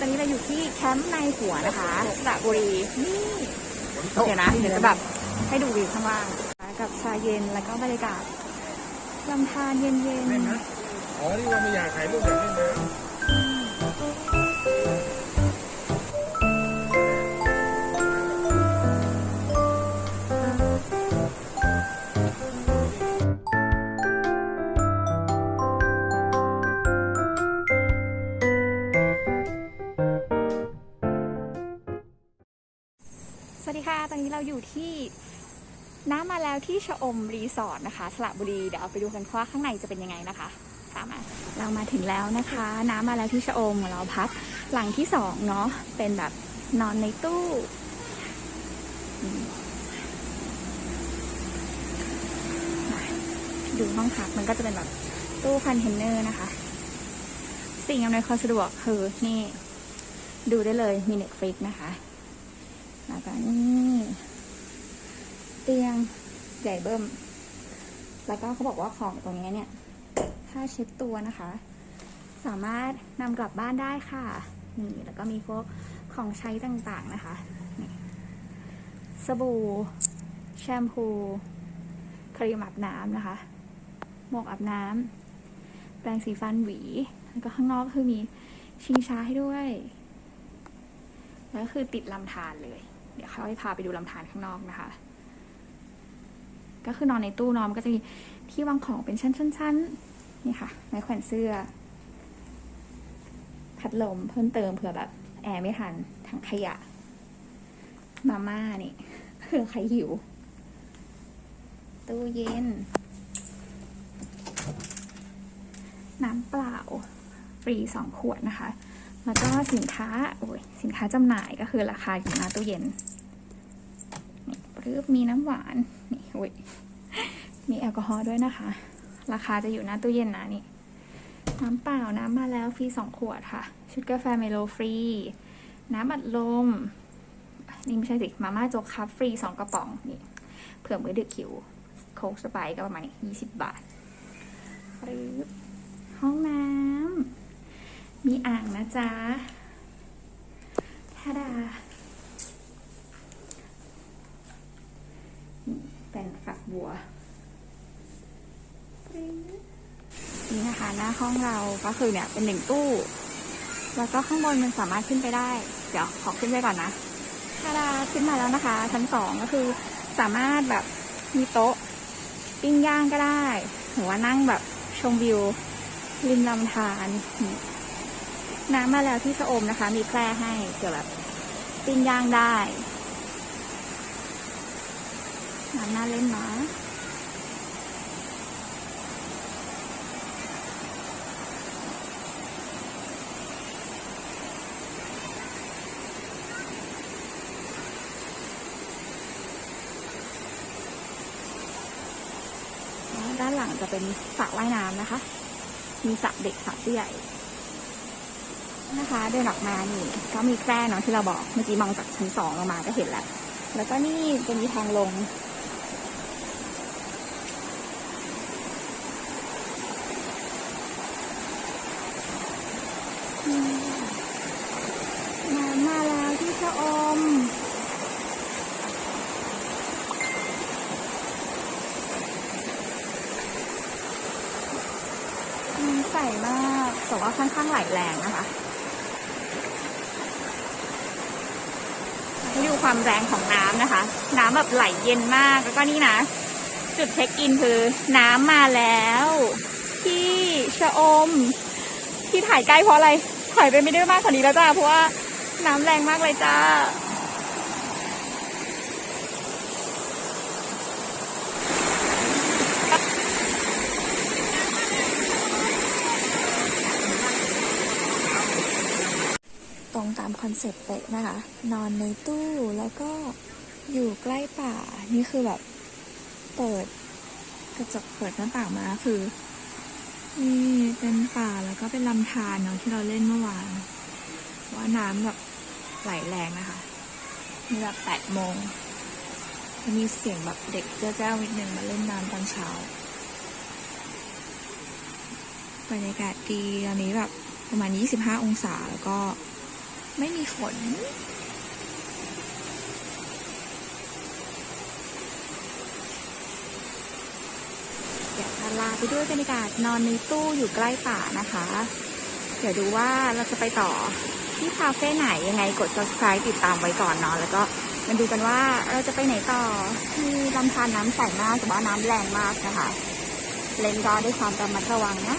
อนนี้เราอยู่ที่แคมป์ในหัวนะคะสระบุรีนี่เดี๋ยวนะเดี๋ยวจะแบบให้ดูวิวข้างล่างกับชาเย็นแล้วก็บรรยากาศลำธารเย็นเล่นนะอ๋อนี่ว่าไม่อยากถ่ายรูปอยากเล่นน้ำ วัสดีค่ะ ตอนนี้เราอยู่ที่น้ำมาแล้วที่ชะอมรีสอร์ทนะคะ สระบุรี เดี๋ยวเอาไปดูกันว่าข้างในจะเป็นยังไงนะคะตามมาเรามาถึงแล้วนะคะ น้ำมาแล้วที่ชะอมเราพักหลังที่สองเนาะ เป็นแบบนอนในตู้ดูห้องพักมันก็จะเป็นแบบตู้คอนเทนเนอร์นะคะ สิ่งอำนวยความสะดวกคือนี่ ดูได้เลยมีเน็ตฟลิกนะคะ แล้วก็นี่เตียงใหญ่เบิ้ม แล้วก็เขาบอกว่าของตรงนี้เนี่ยผ้าเช็ดตัวนะคะ สามารถนำกลับบ้านได้ค่ะ นี่แล้วก็มีพวกของใช้ต่างๆนะคะนี่สบู่แชมพูครีมอาบน้ำนะคะ หมวกอาบน้ำแปรงสีฟันหวี แล้วก็ข้างนอกคือมีชิงช้าให้ด้วย แล้วก็คือติดลำธารเลย เดี๋ยวเขาให้พาไปดูลำธารข้างนอกนะคะ ก็คือนอนในตู้นอนมันก็จะมีที่วางของเป็นชั้นๆๆนี่ค่ะไม้แขวนเสื้อ พัดลมเพิ่มเติมเผื่อแบบแอร์ไม่ทันถังขยะ มาม่านี่เผื่อใครหิว ตู้เย็น น้ำเปล่าฟรีสองขวดนะคะ แล้วก็สินค้า โอ้ย สินค้าจำหน่ายก็คือราคาอยู่หน้าตู้เย็นึ๊บมีน้ำหวาน นี่โอ้ยมีแอลกอฮอล์ด้วยนะคะ ราคาจะอยู่หน้าตู้เย็นนะนี่ น้ำเปล่าน้ำมาแล้วฟรีสองขวดค่ะ ชุดกาแฟเมโลฟรี น้ำอัดลม นี่ไม่ใช่สิ มาม่าโจ๊กคัพฟรีสองกระป๋อง นี่ เผื่อมือดึกหิว โค้กสไปก็ประมาณนี้ยี่สิบบาทปรื๊บห้องน้ำมีอ่างนะจ๊ะทาดา นี่เป็นฝัก บัวนี่นะคะหน้าห้องเราก็คือเนี่ยเป็นหนึ่งตู้ แล้วก็ข้างบนมันสามารถขึ้นไปได้ เดี๋ยวขอขึ้นไปก่อนนะทาดาขึ้นมาแล้วนะคะ ชั้นสองก็คือสามารถแบบมีโต๊ะปิ้งย่างก็ได้หรือว่านั่งแบบชมวิวริมลำธารน้ำมาแล้วที่ชะอมนะคะ มีแคร่ให้เผื่อแบบปิ้งย่างได้น้ำน่าเล่นนาะแล้วด้านหลังจะเป็นสระว่ายน้ำนะคะ มีสระเด็กสระผู้ใหญ่นะคะเดินออกมานี่ก็มีแคร่เนาะที่เราบอกเมื่อกี้มองจากชั้นสองลงมาก็เห็นแล้ว แล้วก็นี่จะมีทางลง อืมมามาแล้วที่ชะอม อืม ใสมากแต่ว่าค่อนข้างไหลแรงนะคะให้ดูความแรงของน้ำนะคะ น้ำแบบไหลเย็นมากแล้วก็นี่นะ จุดเช็คอินคือ น้ำมาแล้ว ที่ชะอม ที่ถ่ายใกล้เพราะอะไร ถ่ายไปไม่ได้มากกว่านี้แล้วจ้าเพราะว่าน้ำแรงมากเลยจ้า ตรงตามคอนเซ็ปต์เป๊ะนะคะ นอนในตู้แล้วก็อยู่ใกล้ป่า นี่คือแบบเปิดกระจกเปิดหน้าต่างมาคือนี่เป็นป่าแล้วก็เป็นลำธารเนาะที่เราเล่นเมื่อวาน ว่าน้ำแบบไหลแรงนะคะนี่แบบแปดโมงมีเสียงแบบเด็กเจ้าๆนิดนึงมาเล่นน้ำตอนเช้าบรรยากาศดีตอนนี้แบบประมาณ 25 องศาแล้วก็ ไม่มีฝน เดี๋ยวจะลาไปด้วยบรรยากาศนอนในตู้อยู่ใกล้ป่านะคะ เดี๋ยวดูว่าเราจะไปต่อที่คาเฟ่ไหนยังไงกด subscribe ติดตามไว้ก่อนเนอนแล้วก็มาดูกันว่าเราจะไปไหนต่อที่ลำธารน้ำใสมากแต่ว่าน้ำแรงมากนะคะ เล่นก็ด้วยความระมัดระวังนะ